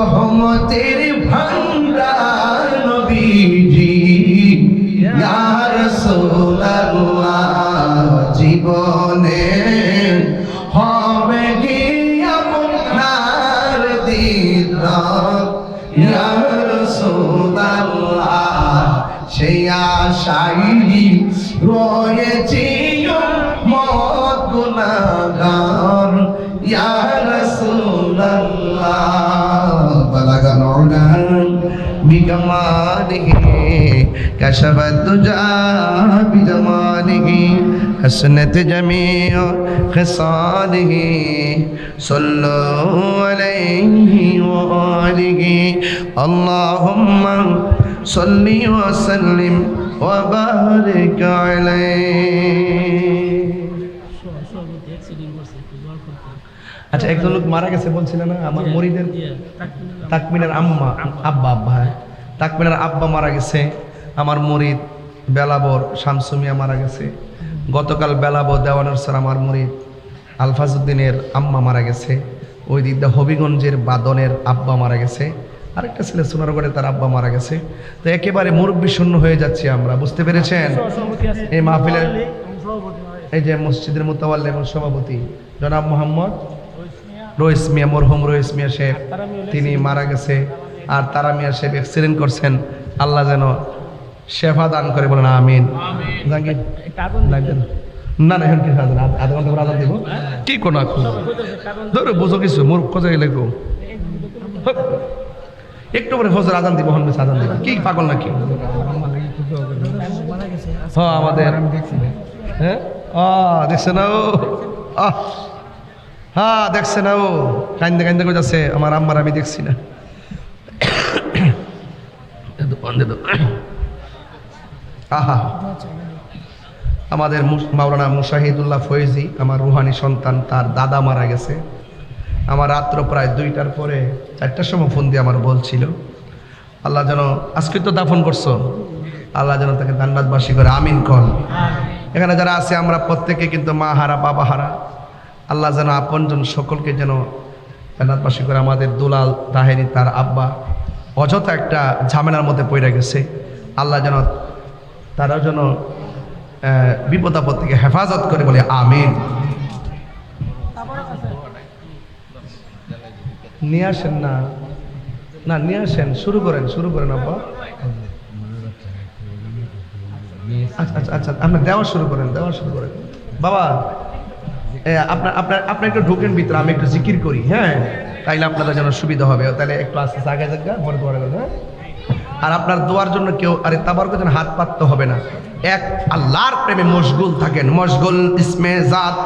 রহমতের ভান্ডার নবীজি। ইয়া রাসূলুল্লাহ, জীবনে হবে কি আপনার দিদার? ইয়া রাসূলুল্লাহ, সেই আশাই রয়েছি মত গুনাহগার ইয়া بكماله كشف الدجى بجماله حسنت جميع خصاله صلوا عليه وآله اللهم صل وسلم وبارك عليه আচ্ছা একজন লোক মারা গেছে বলছিল না আমার মরিদের তাকমিনের আম্মা আব্বা আব্বা হ্যাঁ তাকমিনের আব্বা মারা গেছে, আমার মরিদ বেলাবর শামসুমিয়া মারা গেছে। গতকাল বেলাবর দেওয়ানোর স্যার আমার মরিদ আলফাজউদ্দিনের আম্মা মারা গেছে। ওই দিক দিয়ে হবিগঞ্জের বাদনের আব্বা মারা গেছে। আরেকটা ছেলে সোনারগড়ে তার আব্বা মারা গেছে। তো একেবারে মুরব্বী শূন্য হয়ে যাচ্ছি আমরা, বুঝতে পেরেছেন? এই মাহফিলের এই যে মসজিদের মোতাবাল্লেমের সভাপতি জনাব মোহাম্মদ রইস মিয়া, মরহুম মিয়া শেখ, তিনি মারা গেছে। আর তারা মিয়া শেখ অ্যাক্সিডেন্ট করছেন। আল্লাহ যেন শেফা দান করে বলেন আমিন। না। না এখন কি আধা ঘণ্টা পর আজান দিব। কি কোনো ধরো বুঝো কিছু মোর খোঁজা গেলে গো একটু পরে ফজর আজান দিব হন আজান দিব। কি পাগল নাকি? হ্যাঁ আমাদের। হ্যাঁ? আ দেখছে না ও? হ্যাঁ দেখছে না ও। কান্দে কান্দে করে যাচ্ছে আমার আম্মার আমি দেখছি না। আহা। আমাদের মাওলানা মুশাহিদুল্লাহ ফয়েজি আমার রুহানি সন্তান, তার দাদা মারা গেছে। আমার রাত্র প্রায় দুইটার পরে চারটার সময় ফোন দিয়ে আমার বলছিল, আল্লাহ যেন আজকে তো দাফন করছ। আল্লাহ যেন তাকে দান্নাতবাসী করে, আমিন কন। এখানে যারা আছে, আমরা প্রত্যেকে কিন্তু মা হারা, বাবা হারা। আল্লাহ যেন আপনজন সকলকে যেন জান্নাতবাসী করে, আমাদের দুলাল তাহেরি তার আব্বা অযথা একটা ঝামেলার মধ্যে পড়ে গেছে। আল্লাহ যেন তারাও যেন বিপদ আপদ থেকে হেফাজত করে বলে, আমিন। নিয়ে আসেন না। না, নিয়ে আসেন, শুরু করেন শুরু করেন আব্বা। আচ্ছা আচ্ছা আচ্ছা আপনার দেওয়া শুরু করেন, দেওয়া শুরু করেন। বাবা এ, আপনার আপনার একটু ঢোকেন ভিতরে আমি একটু জিকির করি হ্যাঁ? তাইলে আপনাদের যেন সুবিধা হবে। তাহলে একটু আস্তে আস্তে আগে যাক পরে দোয়ার হ্যাঁ? আর আপনার দোয়ার জন্য কেউ আরে তাবার যেন হাত পাততে হবে না। এক আল্লাহর প্রেমে মশগুল থাকেন মশগুল ইসমে জাত